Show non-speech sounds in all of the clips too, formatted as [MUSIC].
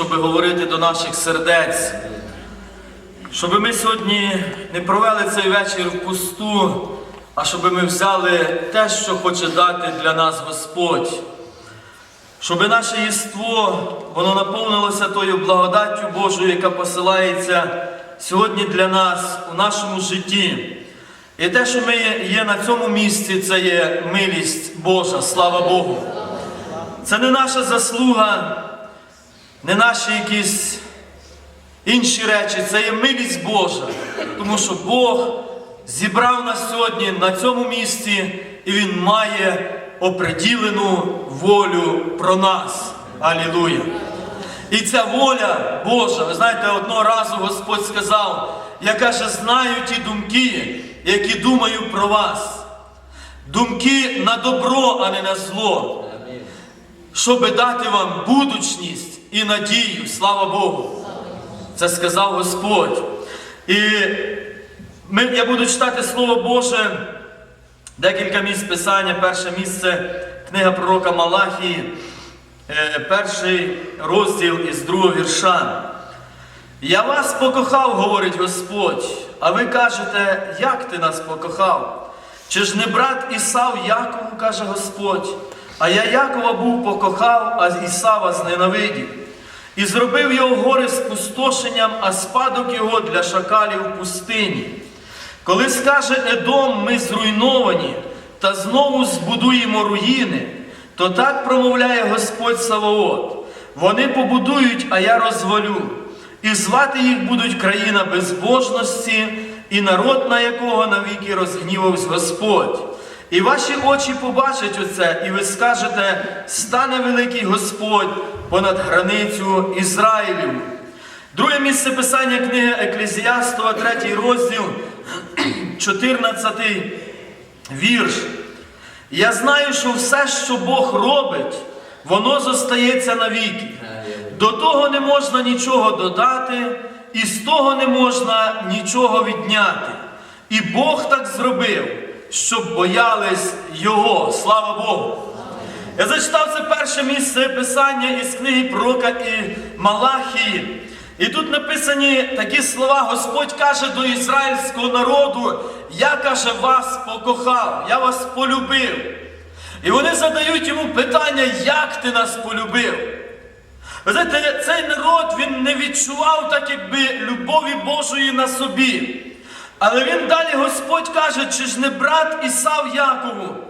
щоб говорити до наших сердець. Щоб ми сьогодні не провели цей вечір в пусту, а щоб ми взяли те, що хоче дати для нас Господь. Щоб наше єство воно наповнилося тою благодаттю Божою, яка посилається сьогодні для нас у нашому житті. І те, що ми є на цьому місці, це є милість Божа, слава Богу. Це не наша заслуга, не наші якісь інші речі, це є милість Божа. Тому що Бог зібрав нас сьогодні на цьому місці, і Він має оприділену волю про нас. Алілуя! І ця воля Божа, ви знаєте, одного разу Господь сказав, я каже, знаю ті думки, які думаю про вас. Думки на добро, а не на зло. Щоби дати вам будучність і надію, слава Богу. Це сказав Господь. І ми, я буду читати Слово Боже, декілька місць Писання. Перше місце книга пророка Малахії, е, перший розділ із другого вірша. Я вас покохав, говорить Господь, а ви кажете, як ти нас покохав? Чи ж не брат Ісав Якову, каже Господь, а я Якова був покохав, а Ісава зненавидів. І зробив його гори спустошенням, а спадок його для шакалів в пустині. Коли скаже Едом, ми зруйновані, та знову збудуємо руїни, то так промовляє Господь Саваот. Вони побудують, а я розвалю. І звати їх будуть країна безбожності, і народ, на якого навіки розгнівався Господь. І ваші очі побачать оце, і ви скажете, стане великий Господь понад границю Ізраїлю. Друге місце писання книги Еклезіастова, третій розділ, [CLEARS THROAT] 14 вірш. Я знаю, що все, що Бог робить, воно зостається навіки. До того не можна нічого додати, і з того не можна нічого відняти. І Бог так зробив, щоб боялись Його. Слава Богу! Я зачитав це перше місце писання із книги пророка і Малахії. І тут написані такі слова: Господь каже до ізраїльського народу: Я каже, вас покохав, я вас полюбив. І вони задають йому питання, як ти нас полюбив. Ви знаєте, цей народ він не відчував так, якби любові Божої на собі. Але він далі Господь каже, чи ж не брат Ісав Якову?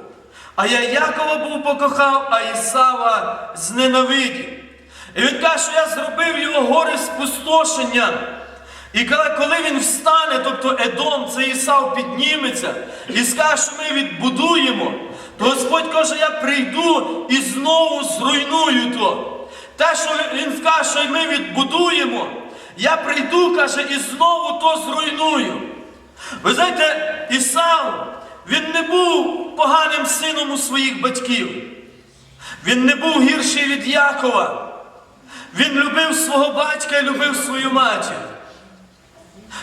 А я Якова був покохав, а Ісава зненавидів. І він каже, що я зробив його гори спустошення. І коли він встане, тобто Едом, це Ісав підніметься і скаже, що ми відбудуємо, то Господь каже, я прийду і знову зруйную то. Те, що він скаже, що ми відбудуємо, я прийду, каже, і знову то зруйную. Ви знаєте, Ісав, він не був поганим сином у своїх батьків. Він не був гірший від Якова. Він любив свого батька і любив свою матір.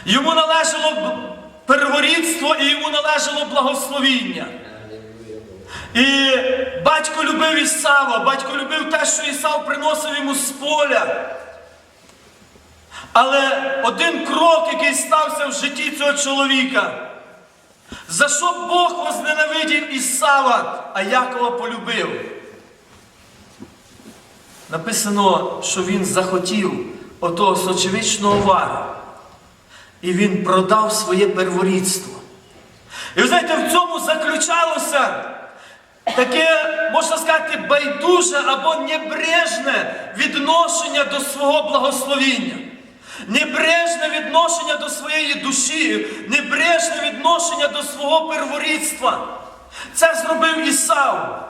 Йому належало перворідство і йому належало благословіння. І батько любив Ісава, батько любив те, що Ісав приносив йому з поля. Але один крок, який стався в житті цього чоловіка, за що Бог возненавидів Ісава, а Якова полюбив. Написано, що він захотів отого сочевичного вара. І він продав своє перворідство. І ви знаєте, в цьому заключалося таке, можна сказати, байдуже або небрежне відношення до свого благословіння. Небрежне відношення до своєї душі, небрежне відношення до свого перворідства. Це зробив Ісав.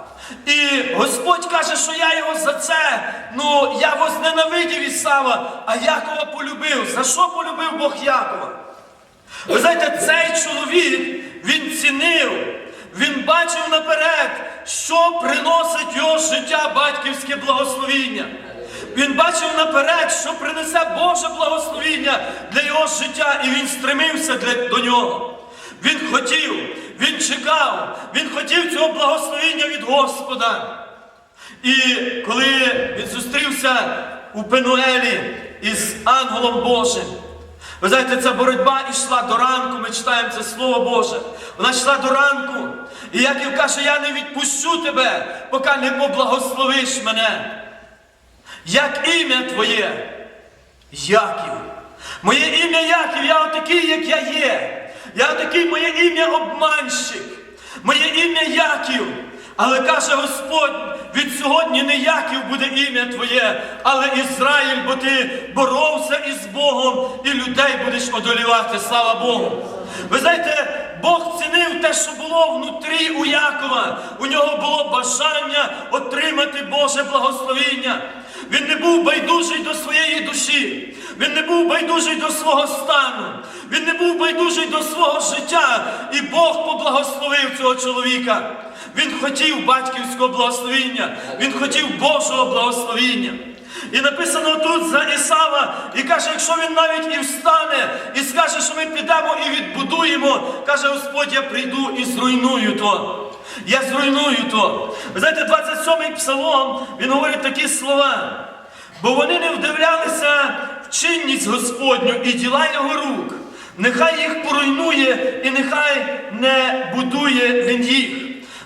І Господь каже, що я його за це, ну я возненавидів Ісава, а Якова полюбив. За що полюбив Бог Якова? Ви знаєте, цей чоловік, він цінив, він бачив наперед, що приносить його життя батьківське благословіння. Він бачив наперед, що принесе Боже благословіння для його життя, і він стремився для, до нього. Він хотів, він чекав, він хотів цього благословіння від Господа. І коли він зустрівся у Пенуелі із ангелом Божим. Ви знаєте, ця боротьба йшла до ранку, ми читаємо це Слово Боже. Вона йшла до ранку. І Яків каже, я не відпущу тебе, поки не поблагословиш мене. Як ім'я твоє? Яків. Моє ім'я Яків, я отакий, як я є. Я отакий, моє ім'я обманщик. Моє ім'я Яків. Але каже Господь, від сьогодні не Яків буде ім'я Твоє, але Ізраїль, бо ти боровся із Богом і людей будеш одолівати, слава Богу. Ви знаєте, Бог цінив те, що було внутрі у Якова. У нього було бажання отримати Боже благословіння. Він не був байдужий до своєї душі. Він не був байдужий до свого стану. Він не був байдужий до свого життя. І Бог поблагословив цього чоловіка. Він хотів батьківського благословіння. Він хотів Божого благословіння. І написано тут за Ісава, і каже, якщо він навіть і встане, і скаже, що ми підемо і відбудуємо, каже Господь, я прийду і зруйную то. Я зруйную то. Ви знаєте, 27-й псалом, він говорить такі слова. Бо вони не вдивлялися в чинність Господню і діла його рук. Нехай їх поруйнує і нехай не будує він їх.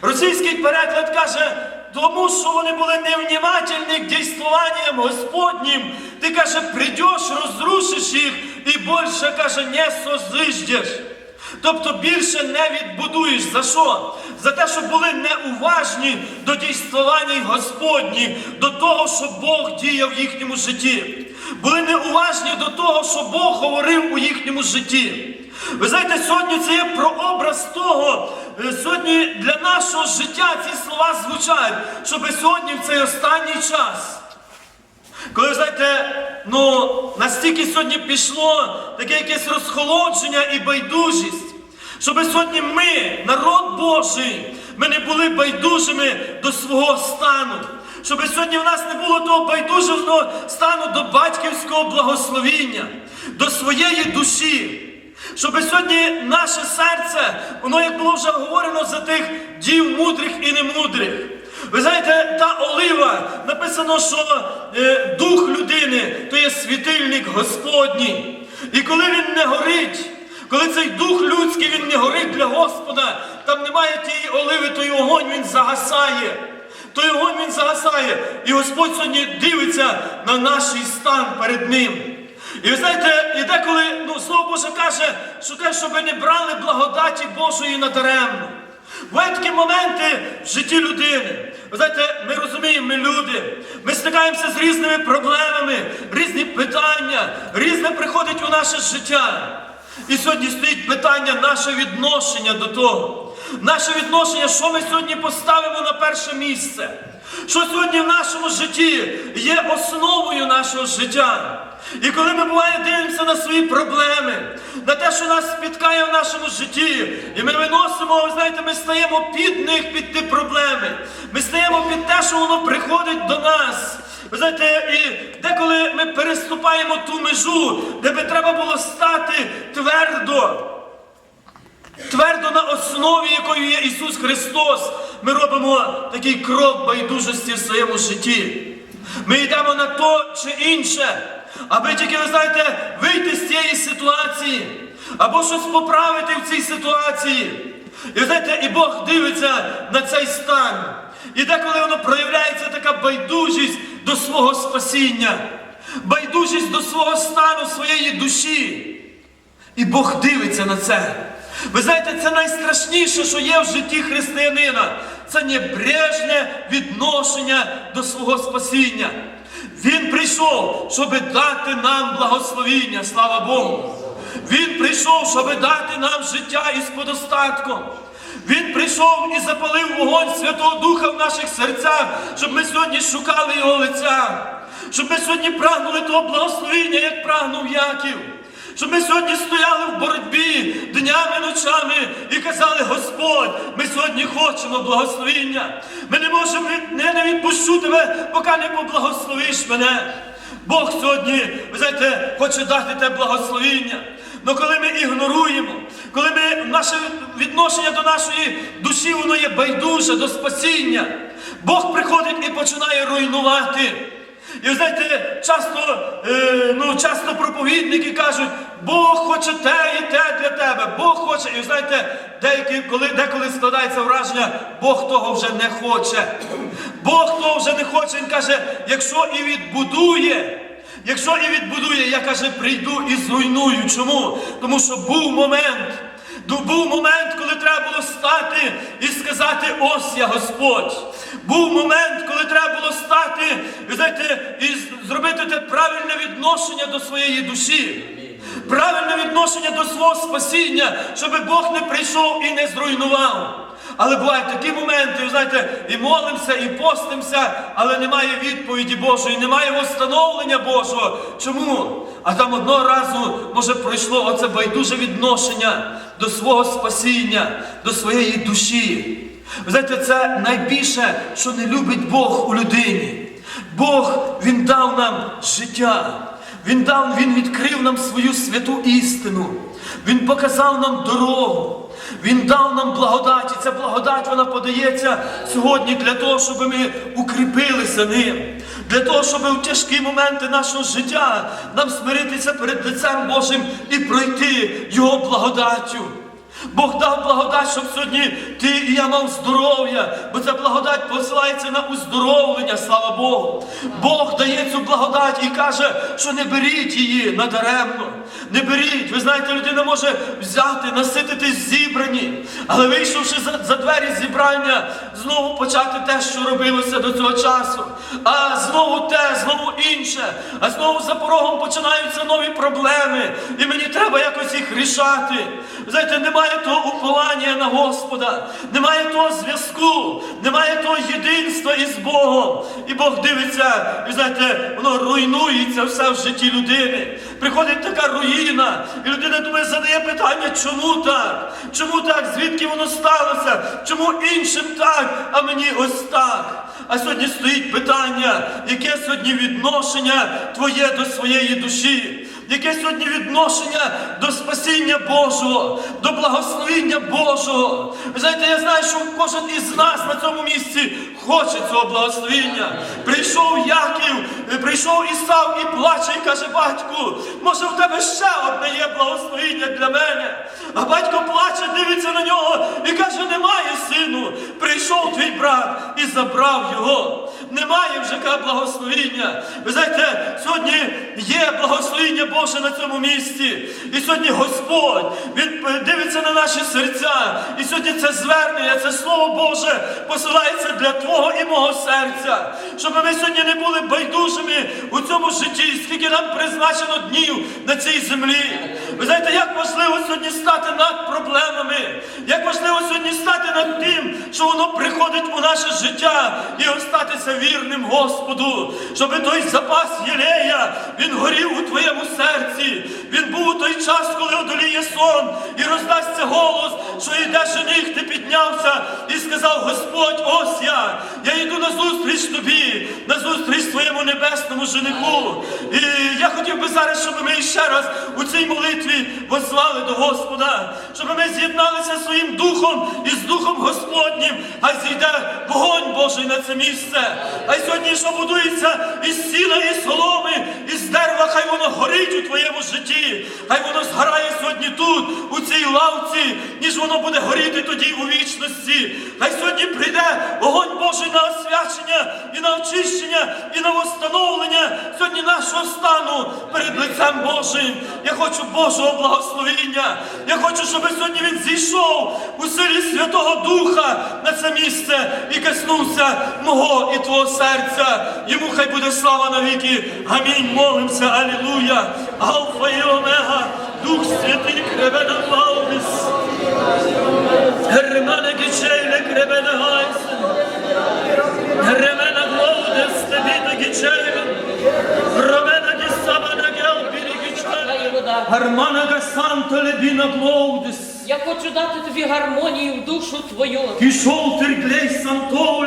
Російський переклад каже, тому що вони були невнімательні к дійствуванням Господнім. Ти каже, прийдеш, розрушиш їх і більше каже, не созиждеш. Тобто більше не відбудуєш. За що? За те, що були неуважні до дійствування Господні, до того, що Бог діяв в їхньому житті. Були неуважні до того, що Бог говорив у їхньому житті. Ви знаєте, сьогодні це є прообраз того, е, сьогодні для нашого життя ці слова звучать, щоб сьогодні в цей останній час. Коли ви знаєте, ну настільки сьогодні пішло таке якесь розхолодження і байдужість, щоб сьогодні ми, народ Божий, ми не були байдужими до свого стану. Щоб сьогодні в нас не було того байдужого стану до батьківського благословіння, до своєї душі. Щоб сьогодні наше серце, воно, як було вже говорено за тих дів мудрих і немудрих. Ви знаєте, та олива написано, що е, дух людини то є світильник Господній. І коли він не горить, коли цей дух людський він не горить для Господа, там немає тієї оливи, той огонь він загасає. Той огонь він загасає. І Господь сьогодні дивиться на наш стан перед ним. І ви знаєте, і деколи, ну, Слово Боже каже, що каже, щоб ви не брали благодаті Божої надаремно. Такі моменти в житті людини. Ви знаєте, ми розуміємо, ми люди, ми стикаємося з різними проблемами, різні питання, різне приходить у наше життя. І сьогодні стоїть питання, наше відношення до того. Наше відношення, що ми сьогодні поставимо на перше місце. Що сьогодні в нашому житті є основою нашого життя. І коли ми буває дивимося на свої проблеми, на те, що нас спіткає в нашому житті, і ми виносимо, ви знаєте, ми стаємо під них, під ті проблеми. Ми стаємо під те, що воно приходить до нас. Ви знаєте, і деколи ми переступаємо ту межу, де би треба було стати твердо. Твердо на основі, якою є Ісус Христос, ми робимо такий крок байдужості в своєму житті. Ми йдемо на то чи інше, аби тільки, ви знаєте, вийти з цієї ситуації, або щось поправити в цій ситуації. І знаєте, і Бог дивиться на цей стан. І деколи воно проявляється така байдужість до свого спасіння, байдужість до свого стану, своєї душі. І Бог дивиться на це. Ви знаєте, це найстрашніше, що є в житті християнина. Це небрежне відношення до свого спасіння. Він прийшов, щоб дати нам благословіння, слава Богу. Він прийшов, щоб дати нам життя із подостатком. Він прийшов і запалив вогонь Святого Духа в наших серцях, щоб ми сьогодні шукали Його лиця, щоб ми сьогодні прагнули того благословіння, як прагнув Яків. Щоб ми сьогодні стояли в боротьбі днями, ночами і казали, Господь, ми сьогодні хочемо благословіння. Ми не можемо, я не відпущу тебе, поки не поблагословиш мене. Бог сьогодні, ви знаєте, хоче дати те благословіння. Але коли ми ігноруємо, коли ми наше відношення до нашої душі, воно є байдуже до спасіння, Бог приходить і починає руйнувати. І знаєте, часто, е, ну, часто проповідники кажуть, Бог хоче те і те для тебе, Бог хоче. І знаєте, деякі, коли, деколи складається враження, Бог того вже не хоче. Бог того вже не хоче. Він каже, якщо і відбудує, якщо і відбудує, я каже, прийду і зруйную. Чому? Тому що був момент. Ну, Був момент, коли треба було стати і сказати, ось я Господь. Був момент, коли треба було стати, ви знаєте, і зробити те правильне відношення до своєї душі. Правильне відношення до свого спасіння, щоб Бог не прийшов і не зруйнував. Але бувають такі моменти, знаєте, і молимося, і постимося, але немає відповіді Божої, немає встановлення Божого. Чому? А там одного разу, може, пройшло оце байдуже відношення до свого спасіння, до своєї душі. Ви знаєте, це найбільше, що не любить Бог у людині. Бог Він дав нам життя. Він дав, Він відкрив нам свою святу істину. Він показав нам дорогу. Він дав нам благодать. І ця благодать вона подається сьогодні для того, щоб ми укріпилися ним. Для того, щоб у тяжкі моменти нашого життя нам смиритися перед лицем Божим і пройти Його благодаттю. Бог дав благодать, щоб сьогодні ти і я мав здоров'я, бо ця благодать посилається на уздоровлення, слава Богу. Бог дає цю благодать і каже, що не беріть її надаремно. Не беріть. Ви знаєте, людина може взяти, насититись зібрані, але вийшовши за, за двері зібрання, знову почати те, що робилося до цього часу. А знову те, знову інше. А знову за порогом починаються нові проблеми. І мені треба якось їх рішати. Знаєте, немає того уповання на Господа, немає того зв'язку, немає того єдинства із Богом. І Бог дивиться, і знаєте, воно руйнується все в житті людини. Приходить така руїна, і людина думає, задає питання, чому так? Чому так? Звідки воно сталося? Чому іншим так, а мені ось так? А сьогодні стоїть питання, яке сьогодні відношення твоє до своєї душі? Яке сьогодні відношення до спасіння Божого, до благословіння Божого? Ви знаєте, я знаю, що кожен із нас на цьому місці хоче цього благословіння. Прийшов Яків, прийшов Ісав і плаче, і каже, батьку, може в тебе ще одне є благословіння для мене. А батько плаче, дивиться на нього і каже, немає сину. Прийшов твій брат і забрав його. Немає вже каже, благословіння. Ви знаєте, сьогодні є благословіння Боже на цьому місці. І сьогодні Господь Він дивиться на наші серця. І сьогодні це звернення, це Слово Боже посилається для Твого і мого серця. Щоб ми сьогодні не були байдужими у цьому житті, скільки нам призначено днів на цій землі. Ви знаєте, як важливо сьогодні стати над проблемами, як важливо сьогодні стати над тим, що воно приходить у наше життя і остатися вірним Господу, щоб той запас Єлея, він горів у твоєму серці. Він був у той час, коли одоліє сон і роздасться голос, що йде жених, ти піднявся і сказав: Господь, ось я, я йду на зустріч тобі, на зустріч твоєму небесному жениху. І я хотів би зараз, щоб ми ще раз у цій молитві возвали до Господа, щоб ми з'єдналися своїм духом і з Духом Господнім, а зійде вогонь Божий на це місце. А сьогодні, що будується із сіна, і соломи, із дерева, хай воно горить у твоєму житті, хай воно згорає сьогодні тут, у цій лавці, ніж воно буде горіти тоді у вічності. Хай сьогодні прийде огонь Божий на освячення і на очищення, і на восстановлення сьогодні нашого стану перед лицем Божим. Я хочу Божого благословіння. Я хочу, щоб сьогодні він зійшов у силі Святого Духа на це місце і коснувся мого і твого серця. Йому хай буде слава навіки. Амінь. Молимося. Алілуя. Алфа і Омега. Дух Святий кребена Лаудис. Германа Гічейле кребена Гайсен. Гремена Глоудес Тебіна Гічейле. Ромена Гісабана Гелбірі Гічейле. Гармана Гасанто Лебіна Глоудес. Я хочу дати тобі гармонію в душу твою, Кішов терглей Сантоу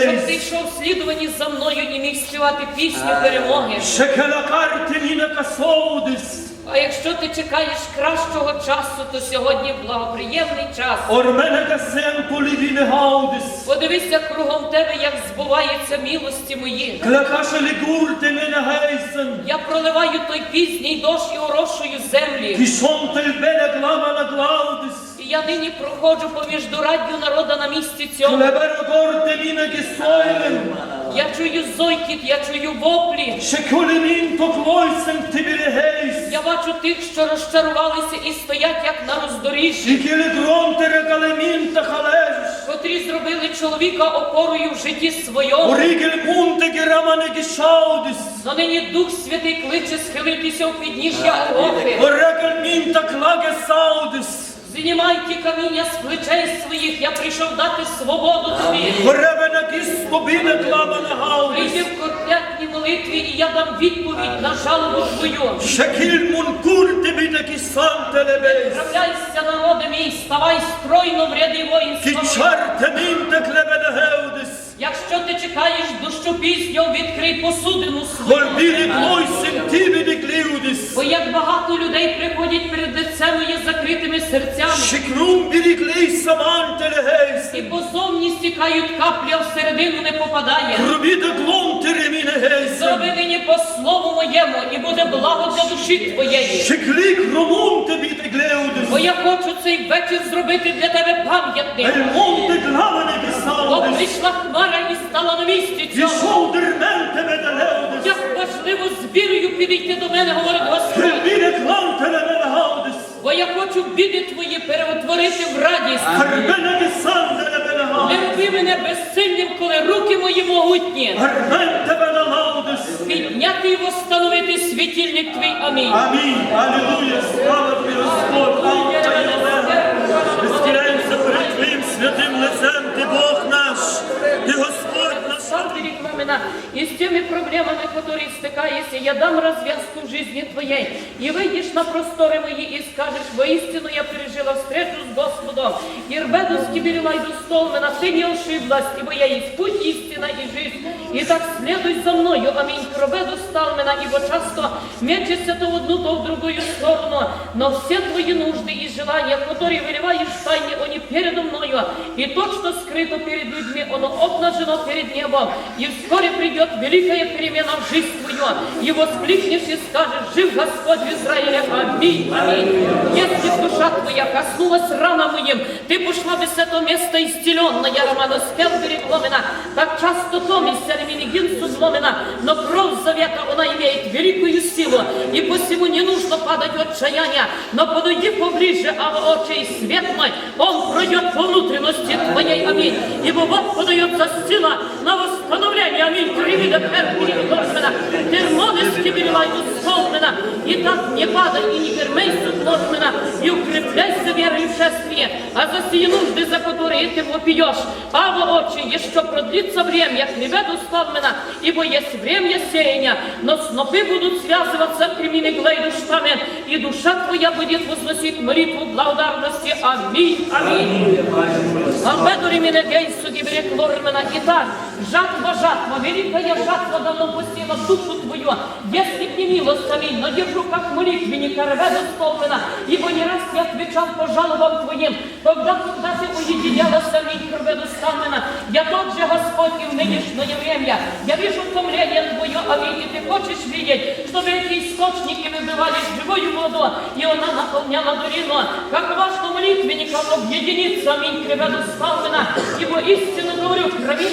щоб ти йшов слідувані за мною і міг співати пісню перемоги. Шекела карти Ніна Касоудес. А якщо ти чекаєш кращого часу, то сьогодні благоприємний час. Подивися кругом тебе, як збуваються милості мої. Я проливаю той пізній дощ і орошую землі. І я нині проходжу поміж дураддю народа на місці цьому. Я чую зойкіт, я чую воплі. Я бачу тих, що розчарувалися і стоять як на роздоріжжі, халеш, котрі зробили чоловіка опорою в житті своєму. Герамане гешаудис, Но нині Дух Святий кличе схилитися у підніжжя Голгофи. Клаге саудис, Знімай ті каміння з плечей своїх, я прийшов дати свободу тобі. Оревена клава кламане гаудис, Прийди в корпятній молитві, і я дам відповідь на жалобу твою. Шекіль мункурте біде кісанте лебейс, Справляйся, народи мій, ставай стройно в ряди воїнства. Кічар геудис, Якщо ти чекаєш дощу пісню, відкрий посудину свою. Бо як багато людей приходять перед лицем моє закритими серцями, і позовні стікають каплі, а всередину не попадає. Зроби мені по слову моєму, і буде благо для душі твоєї. Бо я хочу цей вечір зробити для тебе glavane Бо прийшла хмара і стала на місці medeleudis, Як важливо з вірою підійти до мене, говорить Господь. Бо я хочу біди твої переутворити в радість. Не роби мене безсильним, коли руки мої могутні. Menelaudis. Підняти і восстановити світильник твій. Амінь. Амінь, алілуя, слава тобі, Господь. Ми схиляємося перед Твоїм святим лицем, Ти Бог наш, Ти Господь наш. Сам перекламена и с теми проблемами, которые стыкаешься, я дам развязку в жизни твоей. И выйдешь на просторы мои и скажешь, воистину я пережила встречу с Господом. И рбеду скиберила и столмена, ты не ошиблась, ибо я есть путь, истина и жизнь. И так следуй за мною, аминь, к рбеду сталмена, ибо часто мечешься то в одну, то в другую сторону. Но все твои нужды и желания, которые выливаешь в тайне, они передо мною. И то, что скрыто перед людьми, оно обнажено перед небом. И вскоре придет великая перемена в жизнь твою. И воскликнешь и скажешь, жив Господь в Израиле. Аминь, аминь. Если б душа твоя коснулась рана моим, ты пошла бы с этого места исцеленная, Романа спел перекломена. Так часто томишься, реминигин зломена, но кровь завета, она имеет великую силу. И посему не нужно падать в отчаяние, но подойди поближе, а очей свет мой, он пройдет по внутренности твоей, аминь. Ибо вот подается сила на восстановление, аминь. Кривида перкури Господа, термонески перелай исполнена. И так не падай и не пермейся сложмена, и укрепляйся верой в шествие, а за сие нужды, за которые ты вопиешь. А во очи, еще продлится время, хлебеду славмена, ибо есть время сеяния, но снопы будут связываться кремими глейду штамен, и душа твоя будет возносить молитву благодарности. Аминь, аминь. Амбедури мене гейсу гибере клормена. Итак, жатва, жатва, великая жатва давно посела душу твою. Если б не милость, аминь, но держу как молитвенника, рведу столбена, ибо не раз я отвечал по жалобам твоим, когда, когда ты уединялась, аминь, рведу сталмена. Я тот же Господь и в нынешнее время. Я вижу томление твое, аминь, и ты хочешь видеть, чтобы эти источники выбивали живую воду, и она наполняла долину. Как важно молитвенникам объединиться, аминь, к ребяту Сталмина, ибо истину говорю, крови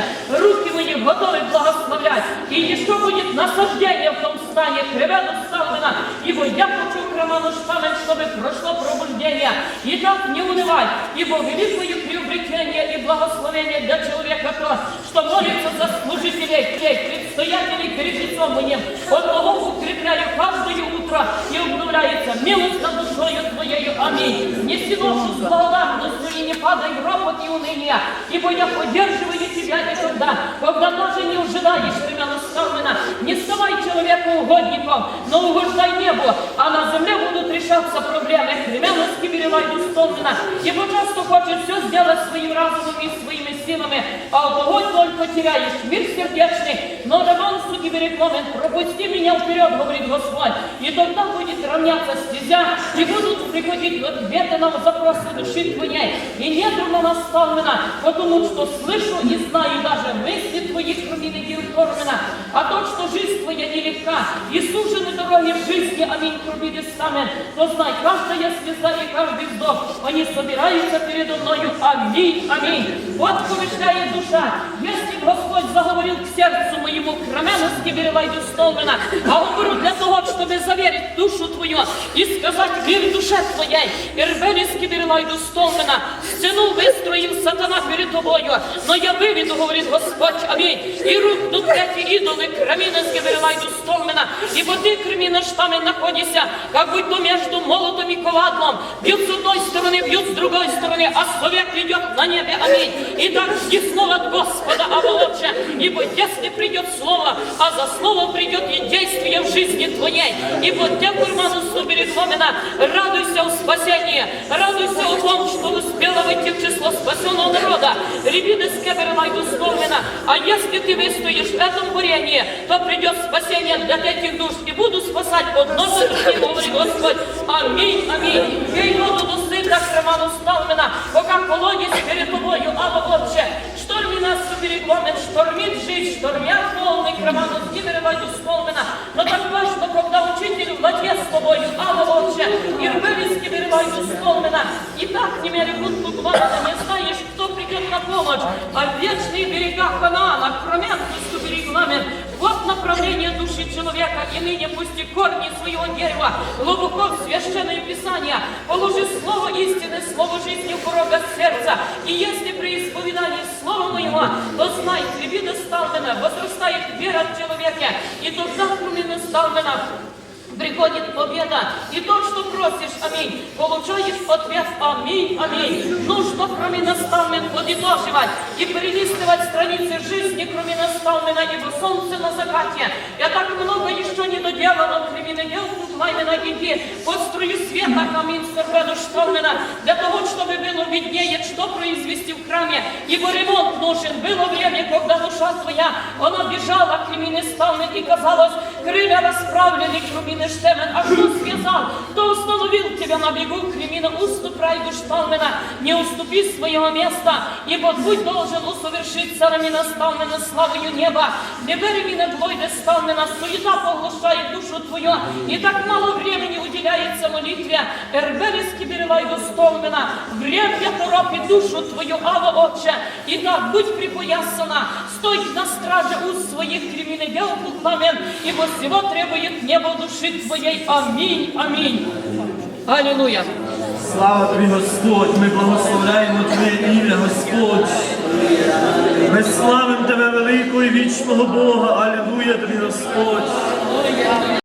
дождевен, руки мои готовы благословлять, и еще будет насаждение в том стане, к ребяту Сталмина, ибо я хочу к Роману Штамен, чтобы прошло пробуждение. И так не унывай, ибо великое приобретение и благословение для человека то, что молится за служителей, тех предстоятелей перед лицом моим. Он Богу укрепляю каждое утро и обновляется милость над душою твоею. Аминь. Неси ношу с благодарностью и не падай в ропот и уныние, ибо я поддерживаю тебя никогда, когда даже не ожидаешь тебя наставлена. Не ставай человеку угодником, но угождай небу, а на земле будут решать решаться проблемы Кременовски Беревайду Столмина, ибо часто хочешь все сделать своим разумом и своими силами, а алкоголь только теряешь, мир сердечный, но Роман суди берегломен, пропусти меня вперед, говорит Господь, и тогда будет равняться стезя, и будут приходить ответы на запросы души твоей, и не дурно наставлена, потому что слышу и знаю даже мысли твоих, кроме недел кормена, а то, что жизнь твоя нелегка, и сужены дороги в жизни, аминь, кроме самен, то знай, каждая слеза и каждый вздох, они собираются передо мною, аминь, аминь. Вот помышляет душа, если б Господь заговорил к сердцу моему, кроменности беревайду столбина, а говорю для того, чтобы заверить душу твою и сказать мир в душе твоей, Ирбелиски беревайду столбина, стену выстроил сатана перед тобою, но я выведу, говорит Господь, аминь, и рухнут эти идолы, краминески беревайду столбина, ибо ты, креминеш, там и находишься, как будь то между молотом и ковадлом, бьют с одной стороны, бьют с другой стороны, а человек идет на небе, аминь, и так жди снова от Господа, а лучше, ибо если придет слово, а за словом придет и действие в жизни твоей, ибо те курману перед Ломина, радуйся в спасении, радуйся о том, что успела войти в число спасенного народа, рябины с кебера найду а если ты выстоишь в этом бурении, то придет спасение для этих душ, и буду спасать от носа души, говорит Господь, аминь, аминь, пей воду до сына, креману сталмина, пока колодец перед тобою, Ава Отче, Шторми нас перегломен, штормит жизнь, штормят волны, кроману скидереваю столмена. Но так важно, когда учитель в воде с тобою, Ава Отче, и рвели скидереваю столмена. И так не мерегут тугломена, не знаешь, кто придет на помощь, а в вечные берега Ханаана, кромен перегламен. Вот направление души человека, и ныне пусти корни своего дерева, глубоко в священное писание, положи слово истины, слово жизни в порога сердца, и если при исповедании слова моего, то знай, хлеби доставлено, возрастает вера в человеке, и тогда кроме наставлено, приходит победа. И то, что просишь, аминь, получаешь ответ, аминь, аминь. Нужно, кроме наставлен, подытоживать и перелистывать страницы жизни, кроме наставлена, ибо солнце на закате. Я так много еще не доделано, кремена дел, пламена иди, под струю света, камин серведу штормена, для того, чтобы было виднее, что произвести в храме, ибо ремонт нужен. Было время, когда душа твоя, она бежала к кремины ставны, и казалось, крылья расправлены, кремины штемен, а что связал, кто установил тебя на бегу, кремина, уступай душталмена, не уступи своего места, ибо путь должен усовершиться рамина ставмена славою неба. Не бери меня двойде ставмена, суета поглощает душу твою, и так мало времени уделяется молитве. Эрбелиски беревай до столмена, время торопит душу твою, Ава Отче, и так будь припоясана, стой на страже уст своих кремины дел пламен, ибо всего требует небо души твоей. Аминь, аминь. Аллилуйя. Слава тобі, Господь, ми благословляємо Твоє ім'я, Господь. Ми славимо Тебе великого і вічного Бога. Алілуя тобі, Господь.